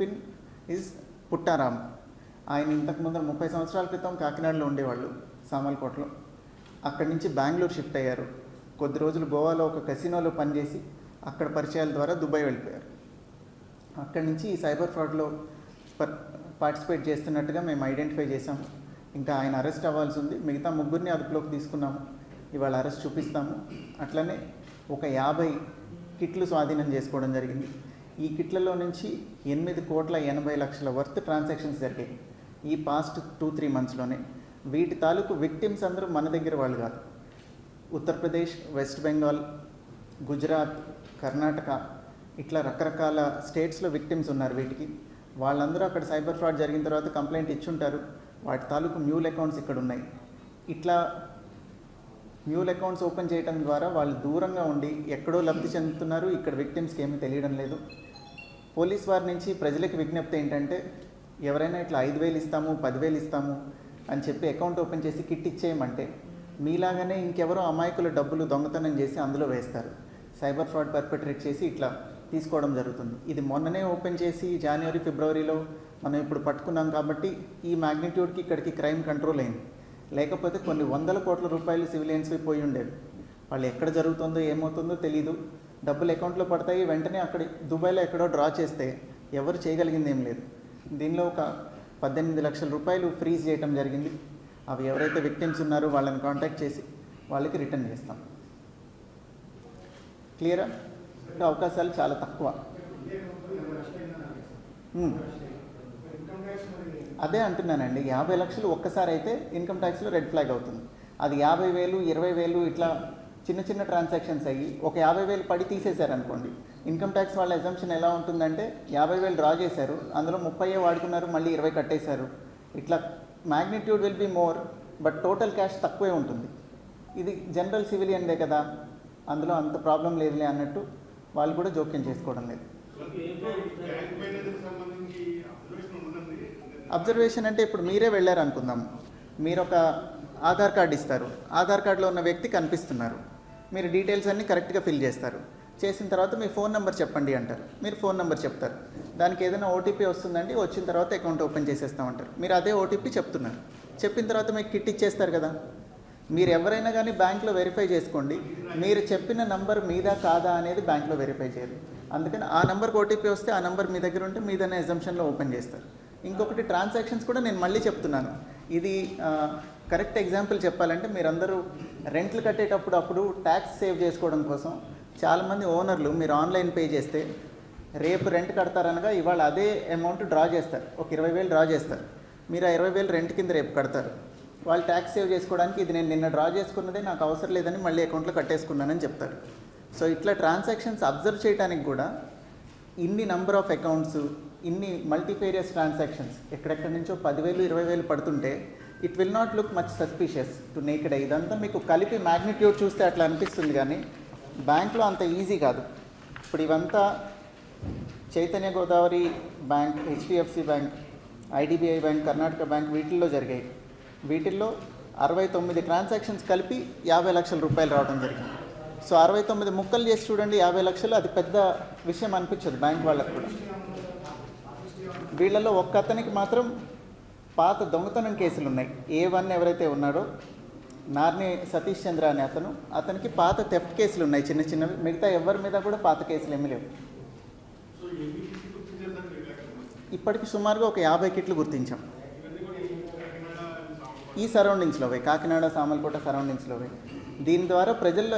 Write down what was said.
Pin is పుట్టారాం ఆయన ఇంతకు ముందర ముప్పై సంవత్సరాల క్రితం కాకినాడలో ఉండేవాళ్ళు సామర్లకోటలో అక్కడి నుంచి బెంగళూరు షిఫ్ట్ అయ్యారు. కొద్ది రోజులు గోవాలో ఒక కసినోలో పనిచేసి అక్కడ పరిచయాల ద్వారా దుబాయ్ వెళ్ళిపోయారు. అక్కడి నుంచి ఈ సైబర్ ఫ్రాడ్లో పార్టిసిపేట్ చేస్తున్నట్టుగా మేము ఐడెంటిఫై చేసాము ఇంకా ఆయన అరెస్ట్ అవ్వాల్సి ఉంది. మిగతా ముగ్గురిని అదుపులోకి తీసుకున్నాము. ఇవాళ అరెస్ట్ చూపిస్తాము. అట్లనే ఒక యాభై కిట్లు స్వాధీనం చేసుకోవడం జరిగింది. ఈ కిట్లలో నుంచి ఎనిమిది కోట్ల ఎనభై లక్షల వర్త్ ట్రాన్సాక్షన్స్ జరిగాయి. ఈ పాస్ట్ టూ త్రీ మంత్స్లోనే వీటి తాలూకు విక్టిమ్స్ అందరూ మన దగ్గర వాళ్ళు కాదు. ఉత్తరప్రదేశ్ వెస్ట్ బెంగాల్ గుజరాత్ కర్ణాటక ఇట్లా రకరకాల స్టేట్స్లో విక్టిమ్స్ ఉన్నారు వీటికి. వాళ్ళందరూ అక్కడ సైబర్ ఫ్రాడ్ జరిగిన తర్వాత కంప్లైంట్ ఇచ్చుంటారు. వాటి తాలూకు మ్యూల్ అకౌంట్స్ ఇక్కడ ఉన్నాయి ఇట్లా మ్యూల్ అకౌంట్స్ ఓపెన్ చేయడం ద్వారా వాళ్ళు దూరంగా ఉండి ఎక్కడో లబ్ధి చెందుతున్నారు. ఇక్కడ విక్టిమ్స్కి ఏమీ తెలియడం లేదు. పోలీస్ వారి నుంచి ప్రజలకు విజ్ఞప్తి ఏంటంటే ఎవరైనా ఇట్లా ఐదు వేలు ఇస్తాము పదివేలు ఇస్తాము అని చెప్పి అకౌంట్ ఓపెన్ చేసి కిట్ ఇచ్చేయమంటే మీలాగానే ఇంకెవరో అమాయకుల డబ్బులు దొంగతనం చేసి అందులో వేస్తారు. సైబర్ ఫ్రాడ్ పర్పెట్రేట్ చేసి ఇట్లా తీసుకోవడం జరుగుతుంది. ఇది మొన్ననే ఓపెన్ చేసి జనవరి ఫిబ్రవరిలో మనం ఇప్పుడు పట్టుకున్నాం కాబట్టి ఈ మ్యాగ్నిట్యూడ్కి ఇక్కడికి క్రైమ్ కంట్రోల్ అయింది. లేకపోతే కొన్ని వందల కోట్ల రూపాయలు సివిలియన్స్వి పోయి ఉండేవి. వాళ్ళు ఎక్కడ జరుగుతుందో ఏమవుతుందో తెలీదు. డబ్బులు అకౌంట్లో పడతాయి వెంటనే అక్కడ దుబాయ్లో ఎక్కడో డ్రా చేస్తే ఎవరు చేయగలిగింది ఏం లేదు. దీనిలో ఒక పద్దెనిమిది లక్షల రూపాయలు ఫ్రీజ్ చేయటం జరిగింది. అవి ఎవరైతే విక్టిమ్స్ ఉన్నారో వాళ్ళని కాంటాక్ట్ చేసి వాళ్ళకి రిటర్న్ చేస్తాం. క్లియరా? అవకాశాలు చాలా తక్కువ. అదే అంటున్నానండి. యాభై లక్షలు ఒక్కసారి అయితే ఇన్కమ్ ట్యాక్స్లో రెడ్ ఫ్లాగ్ అవుతుంది. అది యాభై వేలు ఇరవై వేలు ఇట్లా చిన్న చిన్న ట్రాన్సాక్షన్స్ అయ్యి ఒక యాభై వేలు పడి తీసేశారు అనుకోండి ఇన్కమ్ ట్యాక్స్ వాళ్ళ ఎగ్జామ్షన్ ఎలా ఉంటుందంటే యాభై వేలు డ్రా చేశారు అందులో ముప్పై వాడుకున్నారు మళ్ళీ ఇరవై కట్టేశారు. ఇట్లా magnitude will be more but total cash తక్కువే ఉంటుంది. ఇది జనరల్ సివిలియన్దే కదా అందులో అంత ప్రాబ్లం లేదులే అన్నట్టు వాళ్ళు కూడా జోక్యం చేసుకోవడం లేదు. అబ్జర్వేషన్ అంటే ఇప్పుడు మీరే వెళ్ళారు అనుకుందాం మీరు ఒక ఆధార్ కార్డు ఇస్తారు. ఆధార్ కార్డులో ఉన్న వ్యక్తి కనిపిస్తున్నారు. మీరు డీటెయిల్స్ అన్నీ కరెక్ట్గా ఫిల్ చేస్తారు. చేసిన తర్వాత మీ ఫోన్ నెంబర్ చెప్పండి అంటారు. మీరు ఫోన్ నెంబర్ చెప్తారు. దానికి ఏదైనా ఓటీపీ వస్తుందండి వచ్చిన తర్వాత అకౌంట్ ఓపెన్ చేసేస్తామంటారు మీరు అదే ఓటీపీ చెప్తున్నారు. చెప్పిన తర్వాత మీకు కిట్ ఇచ్చేస్తారు కదా. మీరు ఎవరైనా కానీ బ్యాంక్లో వెరిఫై చేసుకోండి. మీరు చెప్పిన నంబర్ మీదా కాదా అనేది బ్యాంక్లో వెరిఫై చేయాలి. అందుకని ఆ నెంబర్కి ఓటీపీ వస్తే ఆ నెంబర్ మీ దగ్గర ఉంటే మీదనే ఎజంప్షన్లో ఓపెన్ చేస్తారు. ఇంకొకటి ట్రాన్సాక్షన్స్ కూడా నేను మళ్ళీ చెప్తున్నాను. ఇది కరెక్ట్ ఎగ్జాంపుల్ చెప్పాలంటే మీరందరూ రెంట్లు కట్టేటప్పుడు అప్పుడు ట్యాక్స్ సేవ్ చేసుకోవడం కోసం చాలామంది ఓనర్లు మీరు ఆన్లైన్ పే చేస్తే రేపు రెంట్ కడతారనగా ఇవాళ అదే అమౌంట్ డ్రా చేస్తారు. ఒక ఇరవై వేలు డ్రా చేస్తారు. మీరు ఆ ఇరవై వేలు రెంట్ కింద రేపు కడతారు. వాళ్ళు ట్యాక్స్ సేవ్ చేసుకోవడానికి ఇది నేను నిన్న డ్రా చేసుకున్నదే నాకు అవసరం లేదని మళ్ళీ అకౌంట్లో కట్టేసుకున్నానని చెప్తారు. సో ఇట్లా ట్రాన్సాక్షన్స్ అబ్జర్వ్ చేయడానికి కూడా ఇన్ని నంబర్ ఆఫ్ అకౌంట్స్ ఇన్ని మల్టీఫేరియస్ ట్రాన్సాక్షన్స్ ఎక్కడెక్కడి నుంచో పదివేలు ఇరవై వేలు పడుతుంటే it will not look much suspicious to naked ఇదంతా మీకు కలిపి మ్యాగ్నిట్యూడ్ చూస్తే అట్లా అనిపిస్తుంది కానీ బ్యాంక్లో అంత ఈజీ కాదు. ఇప్పుడు ఇవంతా Chaitanya Godavari bank HDFC bank IDBI bank Karnataka bank వీటిల్లో జరిగాయి. వీటిల్లో అరవై తొమ్మిది ట్రాన్సాక్షన్స్ కలిపి యాభై లక్షల రూపాయలు రావడం జరిగింది. సో అరవై తొమ్మిది ముక్కలు చేసి చూడండి యాభై లక్షలు అది పెద్ద విషయం అనిపించదు బ్యాంక్ వాళ్ళకు కూడా. వీళ్ళలో ఒక్క అతనికి మాత్రం పాత దొంగతనం కేసులు ఉన్నాయి ఏ వన్ ఎవరైతే ఉన్నాడో నార్ని సతీష్ చంద్ర అనే అతను అతనికి పాత థెఫ్ట్ కేసులు ఉన్నాయి చిన్న చిన్నవి. మిగతా ఎవరి మీద కూడా పాత కేసులు ఏమీ లేవు. ఇప్పటికి సుమారుగా ఒక యాభై కిట్లు గుర్తించాం. ఈ సరౌండింగ్స్లోవే కాకినాడ సామలకోట సరౌండింగ్స్లోవే. దీని ద్వారా ప్రజల్లో